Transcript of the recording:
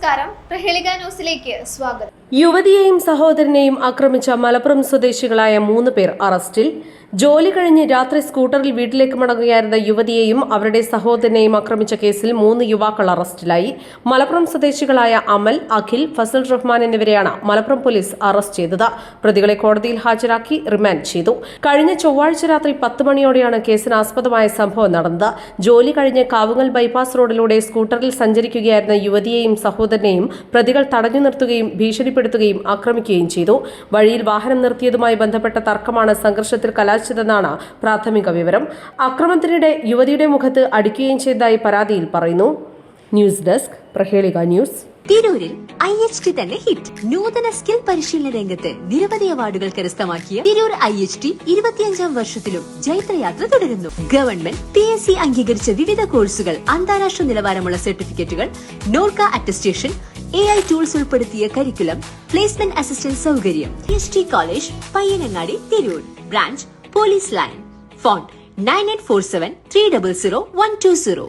നമസ്കാരം. പ്രഹേളിക ന്യൂസിലേക്ക് സ്വാഗതം. യുവതിയെയും സഹോദരനെയും ആക്രമിച്ച മലപ്പുറം സ്വദേശികളായ മൂന്ന് പേർ അറസ്റ്റിൽ. ജോലി കഴിഞ്ഞ് രാത്രി സ്കൂട്ടറിൽ വീട്ടിലേക്ക് മടങ്ങുകയായിരുന്ന യുവതിയെയും അവരുടെ സഹോദരനെയും ആക്രമിച്ച കേസിൽ മൂന്ന് യുവാക്കൾ അറസ്റ്റിലായി. മലപ്പുറം സ്വദേശികളായ അമൽ അഖിൽ ഫസൽ റഹ്മാൻ എന്നിവരെയാണ് മലപ്പുറം പോലീസ് അറസ്റ്റ് ചെയ്തത്. പ്രതികളെ കോടതിയിൽ ഹാജരാക്കി റിമാൻഡ് ചെയ്തു. കഴിഞ്ഞ ചൊവ്വാഴ്ച രാത്രി പത്ത് മണിയോടെയാണ് കേസിന് ആസ്പദമായ സംഭവം നടന്നത്. ജോലി കഴിഞ്ഞ് കാവുങ്ങൽ ബൈപ്പാസ് റോഡിലൂടെ സ്കൂട്ടറിൽ സഞ്ചരിക്കുകയായിരുന്ന യുവതിയെയും സഹോദരനെയും പ്രതികൾ തടഞ്ഞു നിർത്തുകയും ഭീഷണിപ്പെടുത്തുകയും ആക്രമിക്കുകയും ചെയ്തു. വഴിയിൽ വാഹനം നിർത്തിയതുമായി ബന്ധപ്പെട്ട തർക്കമാണ് സംഘർഷത്തിൽ കലാശിച്ചതെന്നാണ് പ്രാഥമിക വിവരം. അക്രമത്തിനിടെ യുവതിയുടെ മുഖത്ത് അടിക്കുകയും ചെയ്തതായി പരാതിയിൽ പറയുന്നു. News desk Prahelika news. തിരൂരിൽ ഐ എച്ച് ടി തന്നെ ഹിറ്റ്. നൂതന സ്കിൽ പരിശീലന രംഗത്ത് നിരവധി അവാർഡുകൾ കരസ്ഥമാക്കിയ തിരൂർ ഐ എച്ച് ടി ഇരുപത്തിയഞ്ചാം വർഷത്തിലും ജൈത്രയാത്ര തുടരുന്നു. ഗവൺമെന്റ് പി എസ് സി അംഗീകരിച്ച വിവിധ കോഴ്സുകൾ അന്താരാഷ്ട്ര നിലവാരമുള്ള സർട്ടിഫിക്കറ്റുകൾ Norka attestation A I tools ഉൾപ്പെടുത്തിയ കരിക്കുലം പ്ലേസ്മെന്റ് അസിസ്റ്റന്റ് സൗകര്യം S T college Payyanangadi Tirur. Branch police line. Phone nine eight four seven three double zero one two zero.